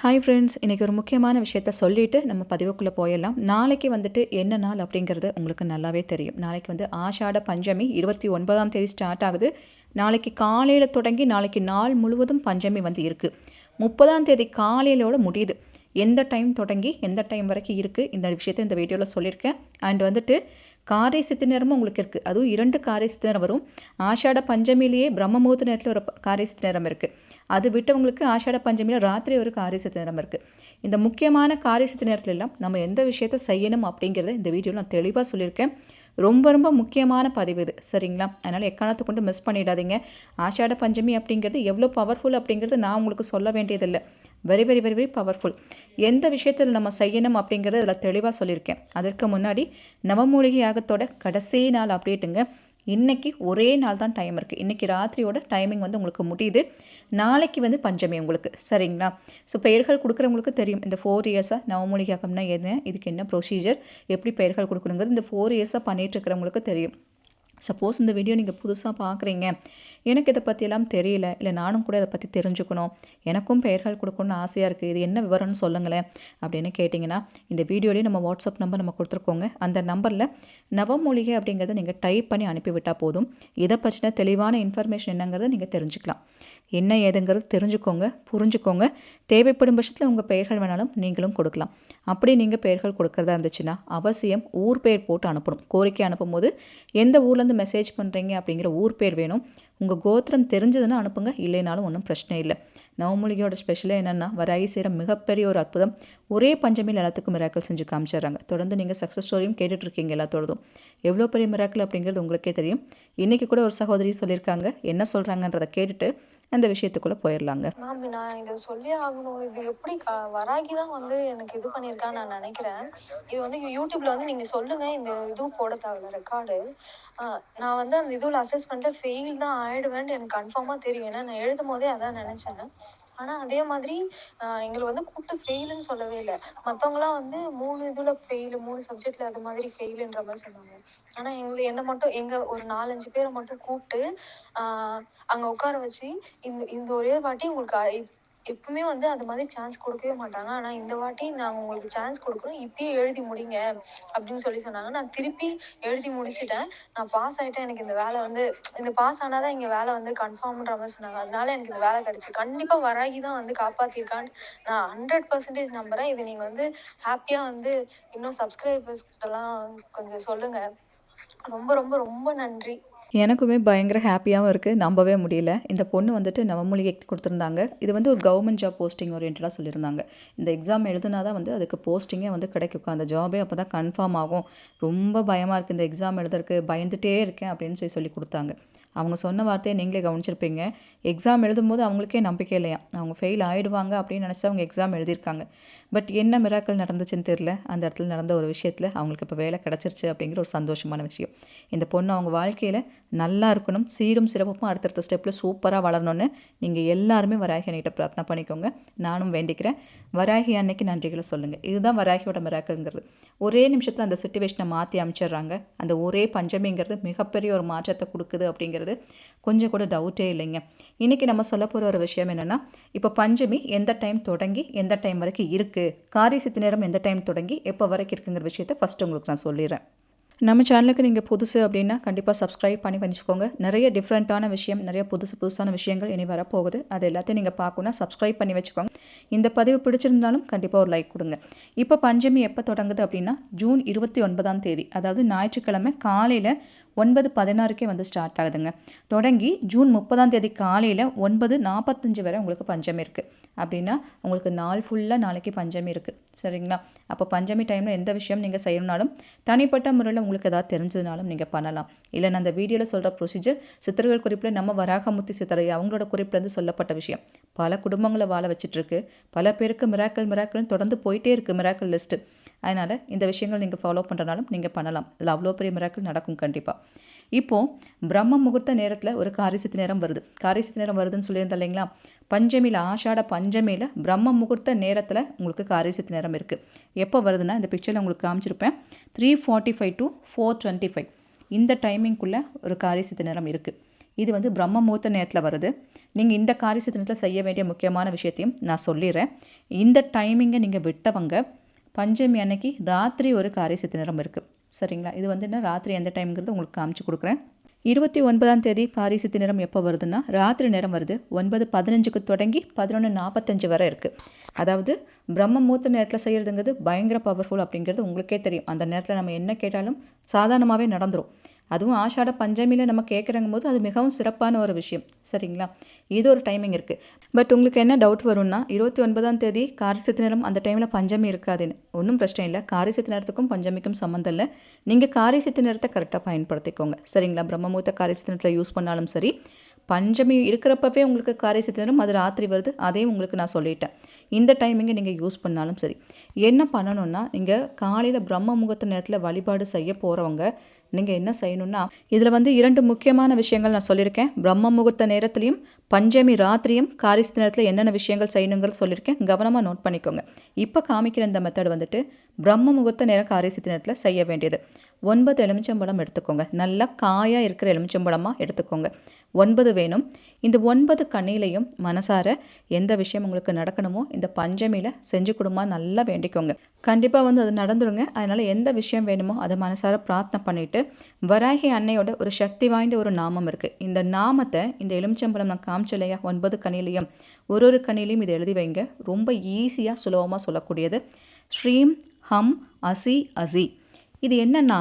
Hi friends இன்றைக்கி ஒரு முக்கியமான விஷயத்த சொல்லிவிட்டு நம்ம பதிவுக்குள்ளே போயிடலாம். நாளைக்கு வந்துட்டு என்ன நாள் அப்படிங்கிறது உங்களுக்கு நல்லாவே தெரியும். நாளைக்கு வந்து ஆஷாட பஞ்சமி இருபத்தி ஒன்பதாம் தேதி ஸ்டார்ட் ஆகுது. நாளைக்கு காலையில் தொடங்கி நாளைக்கு நாள் முழுவதும் பஞ்சமி வந்து இருக்குது முப்பதாம் தேதி காலையிலோட முடியுது. எந்த டைம் தொடங்கி எந்த டைம் வரைக்கும் இருக்குது இந்த விஷயத்தை இந்த வீடியோவில் சொல்லியிருக்கேன். அண்ட் வந்துட்டு காரை சித்து நேரமும் உங்களுக்கு இருக்குது அதுவும் இரண்டு காரை சித்து நேரம் வரும். ஆஷாட பஞ்சமிலேயே பிரம்ம நேரத்தில் ஒரு காரை சித்து நேரம் இருக்குது அது விட்டவங்களுக்கு ஆஷாட பஞ்சமியில் ராத்திரி ஒரு காரை நேரம் இருக்குது இந்த முக்கியமான காரை நேரத்தில் நேரத்துல எல்லாம் நம்ம எந்த விஷயத்தை செய்யணும் அப்படிங்கிறத இந்த வீடியோவில் நான் தெளிவாக சொல்லியிருக்கேன். ரொம்ப ரொம்ப முக்கியமான பதிவு இது. சரிங்களா? அதனால் எக்காரணத்தை கொண்டு மிஸ் பண்ணிடாதீங்க. ஆஷாட பஞ்சமி அப்படிங்கிறது எவ்வளோ பவர்ஃபுல் அப்படிங்கிறது நான் உங்களுக்கு சொல்ல வேண்டியதில்லை. Very very very very powerful எந்த விஷயத்தில் நம்ம செய்யணும் அப்படிங்கிறது அதில் தெளிவாக சொல்லியிருக்கேன். அதற்கு முன்னாடி நவமூலிகை யாகத்தோட கடைசி நாள் அப்டேட்டுங்க இன்றைக்கி ஒரே நாள் தான் டைம் இருக்குது இன்றைக்கி ராத்திரியோட டைமிங் வந்து உங்களுக்கு முடியுது. நாளைக்கு வந்து பஞ்சமி உங்களுக்கு. சரிங்களா? ஸோ பெயர்கள் கொடுக்குறவங்களுக்கு தெரியும். இந்த ஃபோர் இயர்ஸாக நவமொழி யாகம்னா என்ன? இதுக்கு என்ன ப்ரொசீஜர் எப்படி பெயர்கள் கொடுக்கணுங்கிறது இந்த ஃபோர் இயர்ஸாக பண்ணிகிட்டு இருக்கிறவங்களுக்கு தெரியும். சப்போஸ் இந்த வீடியோ நீங்கள் புதுசாக பார்க்குறீங்க எனக்கு இதை பற்றியெல்லாம் தெரியல. இல்லை நானும் கூட இதை பற்றி தெரிஞ்சுக்கணும். எனக்கும் பெயர்கள் கொடுக்கணும்னு ஆசையாக இருக்குது இது என்ன விவரம்னு சொல்லுங்களேன் அப்படின்னு கேட்டிங்கன்னா இந்த வீடியோலேயே நம்ம வாட்ஸ்அப் நம்பர் நம்ம கொடுத்துருக்கோங்க. அந்த நம்பரில் நவமொழிகை அப்படிங்கிறத நீங்கள் டைப் பண்ணி அனுப்பிவிட்டால் போதும். இதை பற்றின தெளிவான இன்ஃபர்மேஷன் என்னங்கிறத நீங்கள் தெரிஞ்சுக்கலாம். என்ன ஏதுங்கிறது தெரிஞ்சுக்கோங்க புரிஞ்சுக்கோங்க. தேவைப்படும் பட்சத்தில் உங்கள் பெயர்கள் வேணாலும் நீங்களும் கொடுக்கலாம். அப்படி நீங்கள் பெயர்கள் கொடுக்குறதா இருந்துச்சுன்னா அவசியம் ஊர் பெயர் போட்டு அனுப்பணும். கோரிக்கை அனுப்பும்போது எந்த ஊர்லேருந்து மெசேஜ் பண்ணுறீங்க அப்படிங்கிற ஊர் பேர் வேணும். உங்கள் கோத்திரம் தெரிஞ்சதுன்னா அனுப்புங்க. இல்லைனாலும் ஒன்றும் பிரச்சனை இல்லை. நவமூலிகையோட ஸ்பெஷலாக என்னென்னா வராகி செய்கிற மிகப்பெரிய ஒரு அற்புதம். ஒரே பஞ்சமியில் எல்லாத்துக்கும் மிராக்கள் செஞ்சு காமிச்சிடுறாங்க. தொடர்ந்து நீங்கள் சக்ஸஸ் ஸ்டோரியும் கேட்டுட்ருக்கீங்க எல்லாத்தோடதும். எவ்வளோ பெரிய மிராக்கள் அப்படிங்கிறது உங்களுக்கே தெரியும். இன்றைக்கி கூட ஒரு சகோதரி சொல்லியிருக்காங்க. என்ன சொல்கிறாங்கன்றதை கேட்டுட்டு அந்த விஷயத்துக்குள்ளே போயிடலாங்க மேம் நான் இதை சொல்லி ஆகணும். இது எப்படி க வராகி தான் வந்து எனக்கு இது பண்ணியிருக்கான்னு நான் நினைக்கிறேன். இது வந்து யூடியூப்ல வந்து நீங்கள் சொல்லுங்க. இந்த இதுவும் போட தேவையில்ல ரெக்கார்டு நான் வந்து அந்த இதுவில் அசஸ்மெண்ட்ல ஃபெயில் தான் ஆயிடுவேன்ட்டு எனக்கு கன்ஃபார்மாக தெரியும். ஏன்னா நான் எழுதும் போதே அதான் நினச்சேன். ஆனா அதே மாதிரி எங்களை வந்து கூப்பிட்டு ஃபெயிலுன்னு சொல்லவே இல்லை. எல்லாம் வந்து மூணு இதுல ஃபெயிலு மூணு சப்ஜெக்ட்ல அது மாதிரி ஃபெயிலுன்ற மாதிரி சொன்னாங்க. ஆனா எங்களை என்ன மட்டும் எங்க ஒரு நாலஞ்சு பேரை மட்டும் கூப்பிட்டு ஆஹ் அங்க உட்கார வச்சு இந்த இந்த ஒரே வாட்டி உங்களுக்கு எப்பவுமே வந்து அது மாதிரி சான்ஸ் கொடுக்கவே மாட்டாங்க. ஆனால் இந்த வாட்டி நாங்கள் உங்களுக்கு சான்ஸ் கொடுக்குறோம் இப்பயே எழுதி முடிங்க அப்படின்னு சொல்லி சொன்னாங்க. நான் திருப்பி எழுதி முடிச்சுட்டேன். நான் பாஸ் ஆகிட்டேன் எனக்கு இந்த வேலை வந்து இந்த பாஸ் ஆனால் தான் இங்கே வேலை வந்து கன்ஃபார்ம்ன்ற மாதிரி சொன்னாங்க. அதனால எனக்கு இந்த வேலை கிடச்சி. கண்டிப்பாக வராகி தான் வந்து காப்பாற்றிருக்கான்னு நான் ஹண்ட்ரட் பர்சன்டேஜ் நம்புகிறேன் இது நீங்கள் வந்து ஹாப்பியாக வந்து இன்னும் சப்ஸ்கிரைபர்ஸ்கிட்டலாம் கொஞ்சம் சொல்லுங்கள் ரொம்ப ரொம்ப ரொம்ப நன்றி. எனக்குமே பயங்கர ஹாப்பியாகவும் இருக்குது நம்பவே முடியல. இந்த பொண்ணு வந்துட்டு நவமொழிகை கொடுத்துருந்தாங்க. இது வந்து ஒரு கவர்மெண்ட் ஜாப் போஸ்டிங் ஓரியன்டாக சொல்லியிருந்தாங்க. இந்த எக்ஸாம் எழுதுனா தான் வந்து அதுக்கு போஸ்டிங்கே வந்து கிடைக்கும் அந்த ஜாபே அப்போ தான் கன்ஃபார்ம் ஆகும். ரொம்ப பயமாக இருக்குது இந்த எக்ஸாம் எழுதுறதுக்கு பயந்துகிட்டே இருக்கேன் அப்படின்னு சொல்லி சொல்லி கொடுத்தாங்க. அவங்க சொன்ன வார்த்தையை நீங்களே கவனிச்சிருப்பீங்க. எக்ஸாம் எழுதும்போது அவங்களுக்கே நம்பிக்கை இல்லையா? அவங்க ஃபெயில் ஆகிடுவாங்க அப்படின்னு நினச்சி அவங்க எக்ஸாம் எழுதியிருக்காங்க. பட் என்ன மிராக்கள் நடந்துச்சுன்னு தெரில அந்த இடத்துல நடந்த ஒரு விஷயத்தில் அவங்களுக்கு இப்போ வேலை கிடச்சிருச்சு அப்படிங்கிற ஒரு சந்தோஷமான விஷயம். இந்த பொண்ணு அவங்க வாழ்க்கையில் நல்லா இருக்கணும். சீரும் சிறப்பும் அடுத்தடுத்த ஸ்டெப்பில் சூப்பராக வளரணும்னு நீங்கள் எல்லாருமே வராகி அன்னைகிட்ட பிரார்த்தனை பண்ணிக்கோங்க. நானும் வேண்டிக்கிறேன். வராகி அன்னைக்கு நன்றிகளை சொல்லுங்கள் இதுதான் வராகியோட மிராக்கள்ங்கிறது ஒரே நிமிஷத்தில் அந்த சுச்சுவேஷனை மாற்றி அமைச்சிடுறாங்க. அந்த ஒரே பஞ்சமிங்கிறது மிகப்பெரிய ஒரு மாற்றத்தை கொடுக்குது அப்படிங்கிறது கொஞ்சம் கூட டவுட்டே இல்லைங்க. இன்றைக்கி நம்ம சொல்ல போகிற ஒரு விஷயம் என்னென்னா இப்போ பஞ்சமி எந்த டைம் தொடங்கி எந்த டைம் வரைக்கும் இருக்குது காரி சித்து நேரம் எந்த டைம் தொடங்கி எப்போ வரைக்கும் இருக்குங்கிற விஷயத்த ஃபஸ்ட்டு உங்களுக்கு நான் சொல்லிடுறேன். நம்ம சேனலுக்கு நீங்கள் புதுசு அப்படின்னா கண்டிப்பாக சப்ஸ்கிரைப் பண்ணி வச்சுக்கோங்க. நிறைய டிஃப்ரெண்ட்டான விஷயம் நிறைய புதுசு புதுசான விஷயங்கள் இனி வரப்போகுது. அது எல்லாத்தையும் நீங்கள் பார்க்கணுன்னா சப்ஸ்கிரைப் பண்ணி வச்சுக்கோங்க. இந்த பதிவு பிடிச்சிருந்தாலும் கண்டிப்பாக ஒரு லைக் கொடுங்க. இப்போ பஞ்சமி எப்போ தொடங்குது அப்படின்னா ஜூன் இருபத்தி ஒன்பதாம் தேதி. அதாவது ஞாயிற்றுக்கிழமை காலையில் ஒன்பது பதினாறுக்கே வந்து ஸ்டார்ட் ஆகுதுங்க. தொடங்கி ஜூன் முப்பதாம் தேதி காலையில் ஒன்பது நாற்பத்தஞ்சு வரை உங்களுக்கு பஞ்சமி இருக்குது அப்படின்னா உங்களுக்கு நாள் ஃபுல்லாக நாளைக்கு பஞ்சமி இருக்குது சரிங்களா? அப்போ பஞ்சமி டைமில் எந்த விஷயம் நீங்கள் செய்யணுனாலும் தனிப்பட்ட முறையில் உங்களுக்கு எதாவது தெரிஞ்சதுனாலும் நீங்கள் பண்ணலாம். இல்லை நான் அந்த வீடியோவில் சொல்கிற ப்ரொசீஜர் சித்தர்கள் குறிப்பில் நம்ம வராகமுத்தி சித்தரை அவங்களோட குறிப்பிலேருந்து சொல்லப்பட்ட விஷயம். பல குடும்பங்களை வாழ வச்சிட்ருக்கு பல பேருக்கு மிராக்கள் மிராக்கள்னு தொடர்ந்து போயிட்டே இருக்குது மிராக்கள் லிஸ்ட்டு அதனால் இந்த விஷயங்கள் நீங்கள் ஃபாலோ பண்ணுறனாலும் நீங்கள் பண்ணலாம். இதில் அவ்வளோ பெரிய மிராக்கள் நடக்கும் கண்டிப்பாக இப்போது பிரம்ம முகூர்த்த நேரத்தில் ஒரு காரிசித்து நேரம் வருது. காரிசித்து நேரம் வருதுன்னு சொல்லியிருந்தேன் இல்லைங்களா? பஞ்சமியில் ஆஷாட பஞ்சமியில் பிரம்ம முகூர்த்த நேரத்தில் உங்களுக்கு காரிசித்து நேரம் இருக்குது எப்போ வருதுன்னா இந்த பிக்சரில் உங்களுக்கு காமிச்சிருப்பேன். Three forty five to four twenty five இந்த டைமிங்குள்ளே ஒரு காரிசித்து நேரம் இருக்குது இது வந்து பிரம்ம முகூர்த்த நேரத்தில் வருது. நீங்கள் இந்த காரிய நேரத்தில் செய்ய வேண்டிய முக்கியமான விஷயத்தையும் நான் சொல்லிடுறேன். இந்த டைமிங்கை நீங்கள் விட்டவங்க பஞ்சமி அன்னைக்கு ராத்திரி ஒரு காரிய நிறம் இருக்குது சரிங்களா? இது வந்து என்ன? ராத்திரி எந்த டைம்ங்கிறது உங்களுக்கு காமிச்சு கொடுக்குறேன். இருபத்தி ஒன்பதாம் தேதி பாரிசித்தி நேரம் எப்போ வருதுன்னா ராத்திரி நேரம் வருது. ஒன்பது பதினஞ்சுக்கு தொடங்கி பதினொன்று நாற்பத்தஞ்சு வரை இருக்குது அதாவது பிரம்ம மூத்த நேரத்தில் செய்கிறதுங்கிறது பயங்கர பவர்ஃபுல் அப்படிங்கிறது உங்களுக்கே தெரியும். அந்த நேரத்தில் நம்ம என்ன கேட்டாலும் சாதாரணமாகவே நடந்துடும் அதுவும் ஆஷாட பஞ்சமியில் நம்ம கேட்குறங்கும் போது அது மிகவும் சிறப்பான ஒரு விஷயம். சரிங்களா? இது ஒரு டைமிங் இருக்குது பட் உங்களுக்கு என்ன டவுட் வரும்னா இருபத்தி ஒன்பதாம் தேதி காரிசித்து நேரம் அந்த டைமில் பஞ்சமி இருக்காதுன்னு. ஒன்றும் பிரச்சனை இல்லை. காரிசித்து நேரத்துக்கும் பஞ்சமிக்கும் சம்மந்தம் இல்லை. நீங்கள் காரிசித்து நேரத்தை கரெக்டாக பயன்படுத்திக்கோங்க. சரிங்களா? பிரம்மமூர்த்த காரிசித்து நேரத்தில் யூஸ் பண்ணாலும் சரி பஞ்சமி இருக்கிறப்பவே உங்களுக்கு காரிய சித்திரம் அது ராத்திரி வருது. அதையும் உங்களுக்கு நான் சொல்லிட்டேன். இந்த டைமிங்கை நீங்கள் யூஸ் பண்ணாலும் சரி. என்ன பண்ணணும்னா நீங்கள் காலையில் பிரம்ம முகூர்த்த நேரத்தில் வழிபாடு செய்ய போகிறவங்க நீங்கள் என்ன செய்யணும்னா இதில் வந்து இரண்டு முக்கியமான விஷயங்கள் நான் சொல்லியிருக்கேன். பிரம்ம முகூர்த்த நேரத்துலையும் பஞ்சமி ராத்திரியும் காரிசித்த நேரத்தில் என்னென்ன விஷயங்கள் செய்யணுங்கிறது சொல்லியிருக்கேன். கவனமாக நோட் பண்ணிக்கோங்க. இப்போ காமிக்கிற இந்த மெத்தட் வந்துட்டு பிரம்ம முகூர்த்த நேரம் காரிசித்த நேரத்தில் செய்ய வேண்டியது. ஒன்பது எலுமிச்சம்பழம் எடுத்துக்கோங்க. நல்லா காயாக இருக்கிற எலுமிச்சம்பழமாக எடுத்துக்கோங்க. ஒன்பது வேணும். இந்த ஒன்பது கண்ணிலையும் மனசார எந்த விஷயம் உங்களுக்கு நடக்கணுமோ இந்த பஞ்சமியில் செஞ்சு கொடுமா நல்லா வேண்டிக்கோங்க. கண்டிப்பாக வந்து அது நடந்துருங்க. அதனால் எந்த விஷயம் வேணுமோ அதை மனசார பிரார்த்தனை பண்ணிவிட்டு வராகி அன்னையோட ஒரு சக்தி வாய்ந்த ஒரு நாமம் இருக்குது இந்த நாமத்தை இந்த எலுமிச்சம்பழம் நான் காமிச்சலையா ஒன்பது கணிலையும் ஒரு ஒரு கணிலையும் இதை எழுதி வைங்க. ரொம்ப ஈஸியாக சுலபமாக சொல்லக்கூடியது. ஸ்ரீம் ஹம் அசி அசி. இது என்னென்னா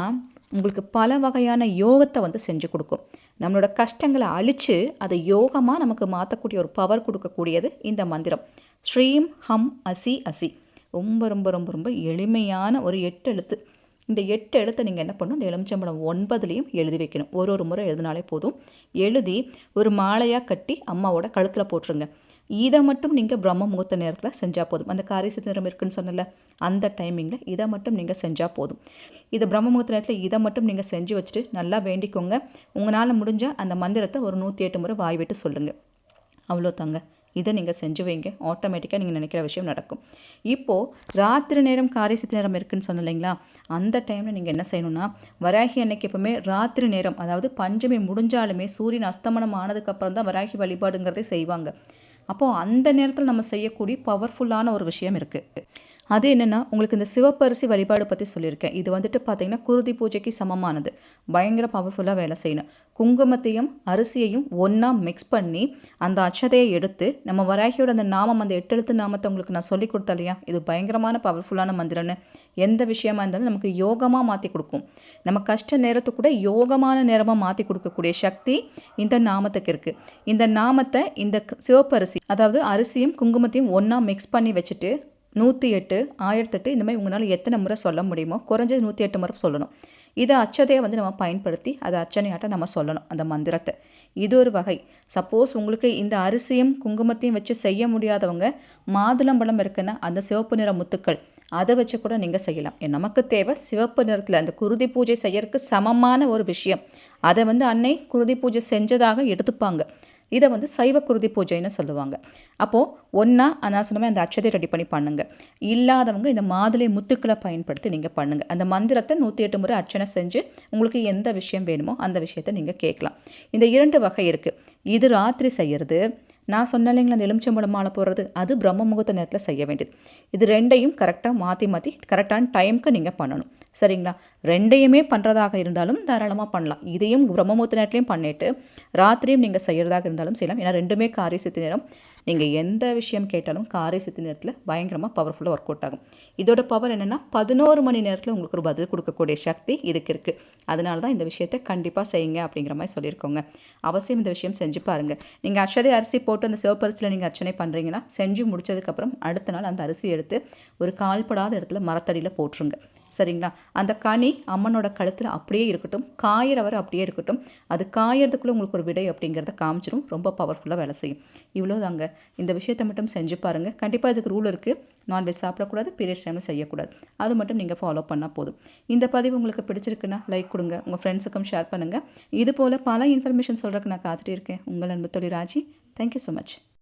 உங்களுக்கு பல வகையான யோகத்தை வந்து செஞ்சு கொடுக்கும். நம்மளோட கஷ்டங்களை அழித்து அதை யோகமாக நமக்கு மாற்றக்கூடிய ஒரு பவர் கொடுக்கக்கூடியது இந்த மந்திரம். ஸ்ரீம் ஹம் அசி அசி. ரொம்ப ரொம்ப ரொம்ப ரொம்ப எளிமையான ஒரு எட்டு எழுத்து. இந்த எட்டு எழுத்தை நீங்கள் என்ன பண்ணணும்? இந்த எலுமிச்சம்பழம் ஒன்பதுலேயும் எழுதி வைக்கணும். ஒரு ஒரு முறை எழுதினாலே போதும். எழுதி ஒரு மாலையாக கட்டி அம்மாவோட கழுத்தில் போட்டுருங்க. இதை மட்டும் நீங்கள் பிரம்ம முகூர்த்த நேரத்தில் செஞ்சால் போதும். அந்த காரிய சித்திரம் இருக்குன்னு சொன்னல அந்த டைமிங்கில் இதை மட்டும் நீங்கள் செஞ்சால் போதும். இதை பிரம்ம முகூர்த்த நேரத்தில் இதை மட்டும் நீங்கள் செஞ்சு வச்சுட்டு நல்லா வேண்டிக்கோங்க. உங்களால் முடிஞ்சால் அந்த மந்திரத்தை ஒரு நூற்றி எட்டு முறை வாய் விட்டு சொல்லுங்கள் அவ்வளோ தாங்க இதை நீங்கள் செஞ்சு வைங்க. ஆட்டோமேட்டிக்காக நீங்கள் நினைக்கிற விஷயம் நடக்கும். இப்போது ராத்திரி நேரம் காரிசித்த நேரம் இருக்குன்னு சொன்னலைங்களா அந்த டைமில் நீங்கள் என்ன செய்யணும்னா வராகி அன்னைக்கு எப்பவுமே ராத்திரி நேரம் அதாவது பஞ்சமி முடிஞ்சாலுமே சூரியன் அஸ்தமனம் ஆனதுக்கப்புறம் தான் வராகி வழிபாடுங்கிறதே செய்வாங்க. அப்போது அந்த நேரத்தில் நம்ம செய்யக்கூடிய பவர்ஃபுல்லான ஒரு விஷயம் இருக்குது அது என்னென்னா உங்களுக்கு இந்த சிவப்பரிசி வழிபாடு பற்றி சொல்லியிருக்கேன். இது வந்துட்டு பார்த்திங்கன்னா குருதி பூஜைக்கு சமமானது. பயங்கர பவர்ஃபுல்லாக வேலை செய்யணும். குங்குமத்தையும் அரிசியையும் ஒன்றா மிக்ஸ் பண்ணி அந்த அச்சதையை எடுத்து நம்ம வராகியோட அந்த நாமம் அந்த எட்டெழுத்து நாமத்தை உங்களுக்கு நான் சொல்லி கொடுத்தேன் இல்லையா? இது பயங்கரமான பவர்ஃபுல்லான மந்திரம்னு. எந்த விஷயமா இருந்தாலும் நமக்கு யோகமாக மாற்றி கொடுக்கும். நம்ம கஷ்ட நேரத்தை கூட யோகமான நேரமாக மாற்றி கொடுக்கக்கூடிய சக்தி இந்த நாமத்துக்கு இருக்குது இந்த நாமத்தை இந்த சிவப்பரிசி அதாவது அரிசியும் குங்குமத்தையும் ஒன்றா மிக்ஸ் பண்ணி வச்சுட்டு நூற்றி எட்டு ஆயிரத்தெட்டு இந்த மாதிரி உங்களால் எத்தனை முறை சொல்ல முடியுமோ குறைஞ்சது நூற்றி எட்டு முறை சொல்லணும். இதை அச்சதையை வந்து நம்ம பயன்படுத்தி அதை அச்சனையாட்ட நம்ம சொல்லணும் அந்த மந்திரத்தை. இது ஒரு வகை. சப்போஸ் உங்களுக்கு இந்த அரிசியும் குங்குமத்தையும் வச்சு செய்ய முடியாதவங்க மாதுளம்பழம் இருக்குன்னா அந்த சிவப்பு நிற முத்துக்கள் அதை வச்சு கூட நீங்கள் செய்யலாம். நமக்கு தேவை சிவப்பு நிறத்தில் அந்த குருதி பூஜை செய்யறதுக்கு சமமான ஒரு விஷயம். அதை வந்து அன்னை குருதி பூஜை செஞ்சதாக எடுத்துப்பாங்க. இதை வந்து சைவ குருதி பூஜைன்னு சொல்லுவாங்க. அப்போது ஒன்றா அனாசனமே அந்த அச்சதை ரெடி பண்ணி பண்ணுங்கள் இல்லாதவங்க இந்த மாதுளை முத்துக்களை பயன்படுத்தி நீங்கள் பண்ணுங்கள் அந்த மந்திரத்தை நூற்றி எட்டு முறை அர்ச்சனை செஞ்சு உங்களுக்கு எந்த விஷயம் வேணுமோ அந்த விஷயத்தை நீங்கள் கேட்கலாம். இந்த இரண்டு வகை இருக்குது இது ராத்திரி செய்கிறது நான் சொன்ன இல்லைங்களா அந்த எலுமிச்சம்பழம் மாலை போடுறது. அது பிரம்ம முகூர்த்த நேரத்தில் செய்ய வேண்டியது. இது ரெண்டையும் கரெக்டாக மாற்றி மாற்றி கரெக்டான டைமுக்கு நீங்கள் பண்ணணும். சரிங்களா? ரெண்டையுமே பண்ணுறதாக இருந்தாலும் தாராளமாக பண்ணலாம். இதையும் பிரம்மமூர்த்த நேரத்துலையும் பண்ணிவிட்டு ராத்திரியும் நீங்கள் செய்கிறதாக இருந்தாலும் செய்யலாம். ஏன்னா ரெண்டுமே காரிய சித்தி நேரம். நீங்கள் எந்த விஷயம் கேட்டாலும் காரிய சித்தி நேரத்தில் பயங்கரமாக பவர்ஃபுல்லாக ஒர்க் அவுட் ஆகும். இதோட பவர் என்னென்னா பதினோரு மணி நேரத்தில் உங்களுக்கு ஒரு பதில் கொடுக்கக்கூடிய சக்தி இதுக்கு இருக்குது அதனால தான் இந்த விஷயத்தை கண்டிப்பாக செய்யுங்க அப்படிங்கிற மாதிரி சொல்லியிருக்கோங்க. அவசியம் இந்த விஷயம் செஞ்சு பாருங்கள் நீங்கள் அச்சதை அரிசி போட்டு அந்த சிவப்பரிசியில் நீங்கள் அர்ச்சனை பண்ணுறீங்கன்னா செஞ்சு முடிச்சதுக்கப்புறம் அடுத்த நாள் அந்த அரிசி எடுத்து ஒரு கால்படாத இடத்துல மரத்தடியில் போட்டுருங்க. சரிங்களா? அந்த கனி அம்மனோட கழுத்தில் அப்படியே இருக்கட்டும். காயிற வரை அப்படியே இருக்கட்டும். அது காயறதுக்குள்ளே உங்களுக்கு ஒரு விடை அப்படிங்கிறத காமிச்சிடும் ரொம்ப பவர்ஃபுல்லாக வேலை செய்யும். இவ்வளோ தாங்க. இந்த விஷயத்தை மட்டும் செஞ்சு பாருங்கள் கண்டிப்பாக இதுக்கு ரூல் இருக்குது நான்வெஜ் சாப்பிடக்கூடாது பீரியட்ஸ் டைமில் செய்யக்கூடாது. அது மட்டும் நீங்கள் ஃபாலோ பண்ணால் போதும். இந்த பதிவு உங்களுக்கு பிடிச்சிருக்குன்னா லைக் கொடுங்க. உங்கள் ஃப்ரெண்ட்ஸுக்கும் ஷேர் பண்ணுங்கள் இது போல் பல இன்ஃபர்மேஷன் சொல்கிறதுக்கு நான் காத்துட்டு இருக்கேன். உங்கள் அன்பு தொழில் ராஜி. Thank you so much